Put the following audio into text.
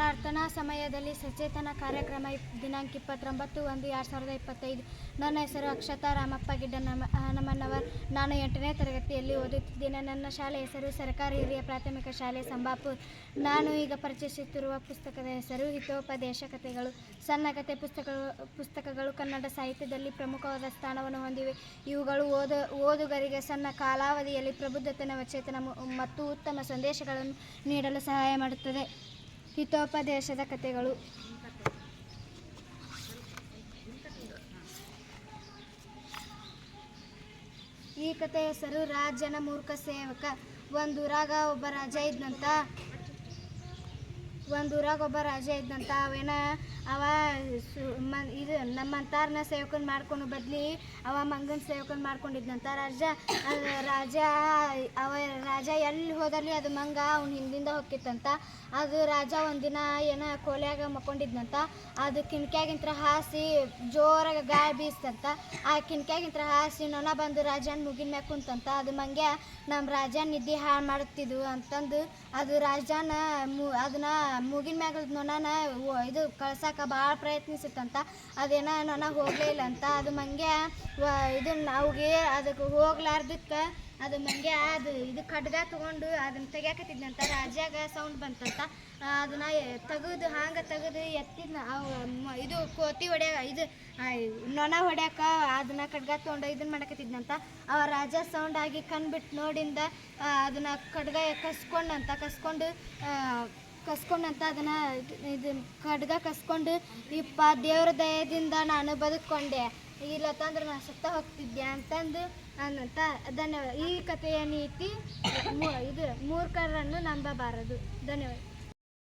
ಪ್ರಾರ್ಥನಾ ಸಮಯದಲ್ಲಿ ಸಚೇತನ ಕಾರ್ಯಕ್ರಮ ದಿನಾಂಕ ಇಪ್ಪತ್ತೊಂಬತ್ತು ಒಂದು ಎರಡು ಸಾವಿರದ ಇಪ್ಪತ್ತೈದು. ನನ್ನ ಹೆಸರು ಅಕ್ಷತಾ ರಾಮಪ್ಪ ಗಿಡ್ಡ. ನಮ್ಮ ನಮ್ಮನವರ್, ನಾನು ಎಂಟನೇ ತರಗತಿಯಲ್ಲಿ ಓದುತ್ತಿದ್ದೇನೆ. ನನ್ನ ಶಾಲೆ ಹೆಸರು ಸರ್ಕಾರಿ ಹಿರಿಯ ಪ್ರಾಥಮಿಕ ಶಾಲೆ ಸಂಬಾಪುರ್. ನಾನು ಈಗ ಪರಿಚಯಿಸುತ್ತಿರುವ ಪುಸ್ತಕದ ಹೆಸರು ಹಿತೋಪದೇಶ ಕಥೆಗಳು. ಸಣ್ಣ ಕಥೆ ಪುಸ್ತಕಗಳು ಪುಸ್ತಕಗಳು ಕನ್ನಡ ಸಾಹಿತ್ಯದಲ್ಲಿ ಪ್ರಮುಖವಾದ ಸ್ಥಾನವನ್ನು ಹೊಂದಿವೆ. ಇವುಗಳು ಓದು, ಓದುಗರಿಗೆ ಸಣ್ಣ ಕಾಲಾವಧಿಯಲ್ಲಿ ಪ್ರಬುದ್ಧತೆ ನವಚೇತನ ಮು- ಮತ್ತು ಉತ್ತಮ ಸಂದೇಶಗಳನ್ನು ನೀಡಲು ಸಹಾಯ ಮಾಡುತ್ತದೆ. ಹಿತೋಪದೇಶದ ಕಥೆಗಳು. ಈ ಕಥೆ ಹೆಸರು ರಾಜನ ಮೂರ್ಖ ಸೇವಕ. ಒಂದೂರಾಗ ಒಬ್ಬ ರಾಜ ಇದ್ನಂತ ಊರಾಗ ಒಬ್ಬ ರಾಜ ಇದ್ದಂತ ಅವೇನ ಅವ ಸು ಮ ಇದು ನಮ್ಮಂತಾರನ್ನ ಸೇವಕನ್ ಮಾಡ್ಕೊಂಡು ಬದ್ಲಿ ಅವ ಮಂಗನ ಸೇವಕನ್ ಮಾಡ್ಕೊಂಡಿದ್ದಂತ ರಾಜ ರಾಜ, ಅವ ರಾಜ ಎಲ್ಲಿ ಹೋದಲ್ಲಿ ಅದು ಮಂಗ ಅವ್ನ ಹಿಂದಿಂದ ಹೊಕ್ಕಿತ್ತಂತ. ಅದು ರಾಜ ಒಂದಿನ ಏನ ಕೋಲ್ಯಾಗ ಮಕ್ಕೊಂಡಿದ್ನಂತ. ಅದು ಕಿಣ್ಕ್ಯಾಗಿಂತ ಹಾಸಿ ಜೋರಾಗ ಗಾಳಿ ಬೀಸ್ತಂತ ಆ ಕಿಣ್ಕ್ಯಾಗಿಂತ್ರ ಹಾಸಿ ನೊಣ ಬಂದು ರಾಜನ ಮುಗಿನ ಮ್ಯಾಗ ಕುಂತಂತ. ಅದು ಮಂಗ್ಯ ನಮ್ಮ ರಾಜ ನಿದ್ದೆ ಹಾಳು ಮಾಡುತ್ತಿದ್ವು ಅಂತಂದು ಅದು ರಾಜನ ಮು ಅದನ್ನ ಮೂಗಿನ ಮ್ಯಾಗ ನೊಣನ ಇದು ಕಳ್ಸಾಕ ಭಾಳ ಪ್ರಯತ್ನಿಸಿತ್ತಂತ, ಅದೇನ ನೊಣ ಇಲ್ಲ ಅಂತ. ಅದು ಮಂಗೆ ಇದು ಅವ್ಗೆ ಅದಕ್ಕೆ ಹೋಗ್ಲಾರ್ದಕ್ಕೆ ಅದು ಮಂಗೆ ಅದು ಇದು ಖಡ್ಗ ತಗೊಂಡು ಅದನ್ನ ತೆಗ್ಯಾಕತ್ತಿದ್ನಂತ ರಾಜ್ಯಾಗ ಸೌಂಡ್ ಬಂತಂತ. ಅದನ್ನ ತೆಗೆದು, ಹಾಂಗೆ ತೆಗೆದು ಎತ್ತಿದ್ನ ಇದು ಕೋತಿ ಹೊಡ್ಯಾಕ ಇದು ನೊಣ ಹೊಡ್ಯಾಕ ಅದನ್ನ ಖಡ್ಗ ತೊಗೊಂಡು ಇದನ್ನ ಮಾಡಕತ್ತಿದ್ನಂತ ಅವ ರಾಜ ಸೌಂಡ್ ಆಗಿ ಕಣ್ಬಿಟ್ಟು ನೋಡಿಂದ ಅದನ್ನ ಖಡ್ಗ ಕಸ್ಕೊಂಡಂತ, ಕಸ್ಕೊಂಡು ಕಸ್ಕೊಂಡಂತ ಅದನ್ನ ಇದು ಖಡ್ಗ ಕಸ್ಕೊಂಡು ಇಪ್ಪ ದೇವ್ರ ದಯದಿಂದ ನಾನು ಬದುಕೊಂಡೆ ಇಲ್ಲತ್ತಂದ್ರೆ ನಾನು ಸತ್ತ ಹೋಗ್ತಿದ್ದೆ ಅಂತಂದು ಅನ್ನಂತ ಧನ್ಯವಾದ. ಈ ಕಥೆಯ ನೀತಿ ಇದು ಮೂರ್ಖರನ್ನು ನಂಬಬಾರದು. ಧನ್ಯವಾದ.